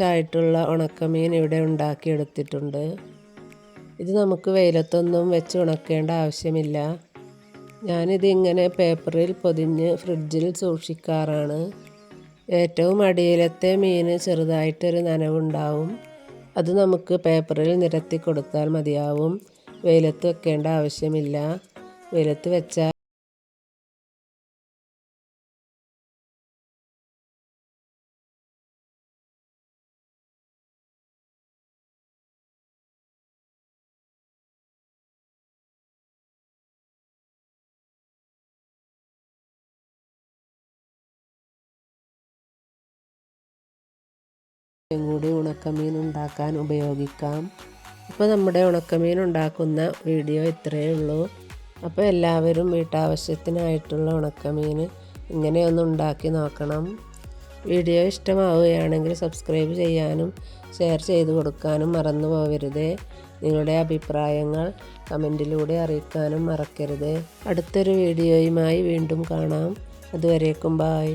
Fresh ആയിട്ടുള്ള ഉണക്കമീൻ ഇവിടെ ഉണ്ടാക്കിയെടുത്തിട്ടുണ്ട്. ഇത് നമുക്ക് വെയിലത്തൊന്നും വെച്ച് ഉണക്കേണ്ട ആവശ്യമില്ല. ഞാനിത് ഇങ്ങനെ പേപ്പറിൽ പൊതിഞ്ഞ് ഫ്രിഡ്ജിൽ സൂക്ഷിക്കാറാണ്. ഏറ്റവും അടിയിലത്തെ മീൻ ചെറുതായിട്ടൊരു നനവുണ്ടാവും. അത് നമുക്ക് പേപ്പറിൽ നിരത്തി കൊടുത്താൽ മതിയാവും. വെയിലത്ത് വെക്കേണ്ട ആവശ്യമില്ല. വെയിലത്ത് വെച്ചാൽ കൂടി ഉണക്കമീൻ ഉണ്ടാക്കാൻ ഉപയോഗിക്കാം. അപ്പോൾ നമ്മുടെ ഉണക്കമീൻ ഉണ്ടാക്കുന്ന വീഡിയോ ഇത്രയേ ഉള്ളൂ. അപ്പോൾ എല്ലാവരും വീട്ടാവശ്യത്തിനായിട്ടുള്ള ഉണക്കമീൻ ഇങ്ങനെയൊന്ന് ഉണ്ടാക്കി നോക്കണം. വീഡിയോ ഇഷ്ടമാവുകയാണെങ്കിൽ സബ്സ്ക്രൈബ് ചെയ്യാനും ഷെയർ ചെയ്ത് കൊടുക്കാനും മറന്നു പോകരുത് നിങ്ങളുടെ അഭിപ്രായങ്ങൾ കമന്റിലൂടെ അറിയിക്കാനും മറക്കരുത്. അടുത്തൊരു വീഡിയോയുമായി വീണ്ടും കാണാം. അതുവരേക്കും ബായ്